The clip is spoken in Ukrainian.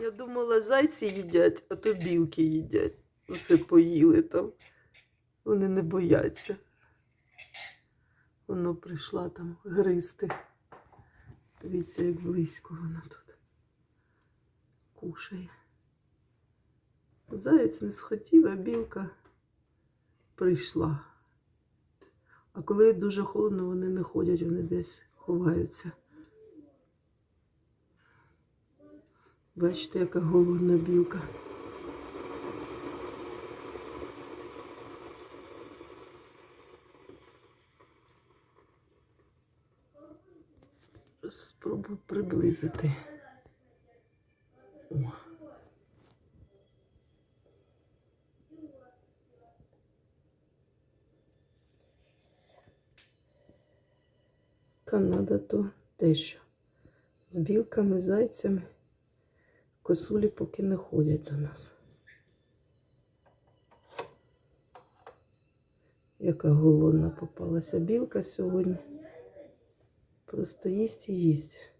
Я думала, зайці їдять, а то білки їдять. Усе поїли там. Вони не бояться. Воно прийшла там гризти. Дивіться, як близько вона тут кушає. Заєць не схотів, а білка прийшла. А коли дуже холодно, вони не ходять, вони десь ховаються. Бачите, яка голодна білка. Спробую приблизити. О. Канада то те що. З білками, зайцями. Косулі поки не ходять до нас. Яка голодна попалася білка сьогодні. Просто їсть і їсть.